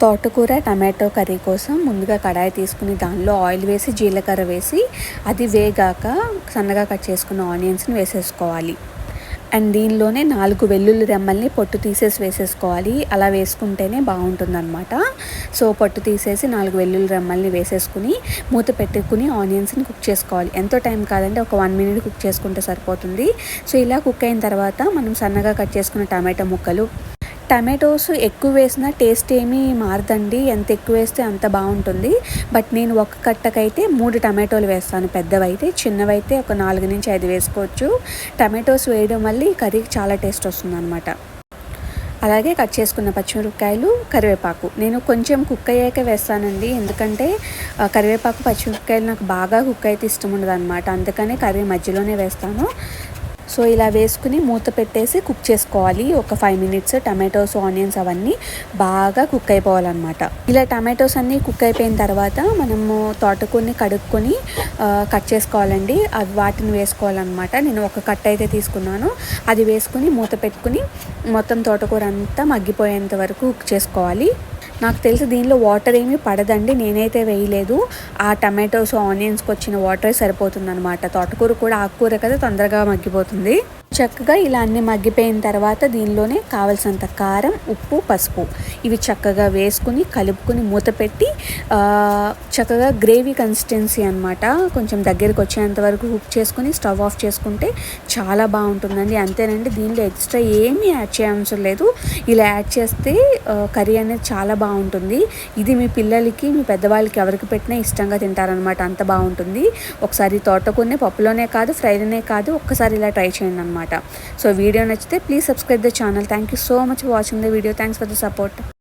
తోటకూర tomato curry కోసం ముందుగా కడాయి తీసుకుని దానిలో ఆయిల్ వేసి జీలకర్ర వేసి అది వేగాక సన్నగా కట్ చేసుకున్న ఆనియన్స్ని వేసేసుకోవాలి. అండ్ దీనిలోనే నాలుగు వెల్లుల్లి రెమ్మల్ని పొట్టు తీసేసి వేసేసుకోవాలి. అలా వేసుకుంటేనే బాగుంటుందన్నమాట. సో పొట్టు తీసేసి నాలుగు వెల్లుల్లి రెమ్మల్ని వేసేసుకుని మూత పెట్టుకుని ఆనియన్స్ని కుక్ చేసుకోవాలి. ఎంతో టైం కాదంటే ఒక వన్ మినిట్ కుక్ చేసుకుంటే సరిపోతుంది. సో ఇలా కుక్ అయిన తర్వాత మనం సన్నగా కట్ చేసుకున్న టమాటో ముక్కలు టమాటోస్ ఎక్కువ వేసినా టేస్ట్ ఏమీ మారదండి. ఎంత ఎక్కువ వేస్తే అంత బాగుంటుంది. బట్ నేను ఒక కట్టకైతే మూడు టమాటోలు వేస్తాను. పెద్దవైతే చిన్నవైతే ఒక నాలుగు నుంచి ఐదు వేసుకోవచ్చు. టమాటోస్ వేయడం వల్ల ఈ కర్రీకి చాలా టేస్ట్ వస్తుంది అనమాట అలాగే కట్ చేసుకున్న పచ్చిమిరపకాయలు కరివేపాకు. నేను కొంచెం కుక్ అయ్యాక వేస్తానండి. ఎందుకంటే కరివేపాకు పచ్చిమిరపకాయలు నాకు బాగా కుక్ అయితే ఇష్టం ఉండదు అనమాట అందుకనే కర్రీ మధ్యలోనే వేస్తాను. సో ఇలా వేసుకుని మూత పెట్టేసి కుక్ చేసుకోవాలి. ఒక ఫైవ్ మినిట్స్ టమాటోస్ ఆనియన్స్ అవన్నీ బాగా కుక్ అయిపోవాలన్నమాట. ఇలా టమాటోస్ అన్నీ కుక్ అయిపోయిన తర్వాత మనము తోటకూరని కడుక్కొని కట్ చేసుకోవాలండి. అవి వాటిని వేసుకోవాలన్నమాట. నేను ఒక కట్ అయితే తీసుకున్నాను. అది వేసుకుని మూత పెట్టుకుని మొత్తం తోటకూర అంతా మగ్గిపోయేంత వరకు కుక్ చేసుకోవాలి. నాకు తెలిసి దీనిలో వాటర్ ఏమీ పడదండి నేనైతే వేయలేదు. ఆ టమాటోస్ ఆనియన్స్కి వచ్చిన వాటరే సరిపోతుంది అనమాట తోటకూర కూడా ఆకుకూర కదా తొందరగా మగ్గిపోతుంది. చక్కగా ఇలా అన్ని మగ్గిపోయిన తర్వాత దీనిలోనే కావలసినంత కారం ఉప్పు పసుపు ఇవి చక్కగా వేసుకుని కలుపుకుని మూత పెట్టి చక్కగా గ్రేవీ కన్సిస్టెన్సీ అనమాట కొంచెం దగ్గరికి వచ్చేంత వరకు కుక్ చేసుకుని స్టవ్ ఆఫ్ చేసుకుంటే చాలా బాగుంటుందండి. అంతేనండి దీనిలో ఎక్స్ట్రా ఏమీ యాడ్ చేయవసరం లేదు. ఇలా యాడ్ చేస్తే కర్రీ అనేది చాలా బాగుంటుంది. ఇది మీ పిల్లలకి మీ పెద్దవాళ్ళకి ఎవరికి పెట్టినా ఇష్టంగా తింటారనమాట అంత బాగుంటుంది. ఒకసారి తోటకూరనే పప్పులోనే కాదు ఫ్రైలోనే కాదు ఒక్కసారి ఇలా ట్రై చేయండి అనమాట అనమాట సో వీడియో నచ్చితే please subscribe the channel. Thank you so much watching the video thanks for the support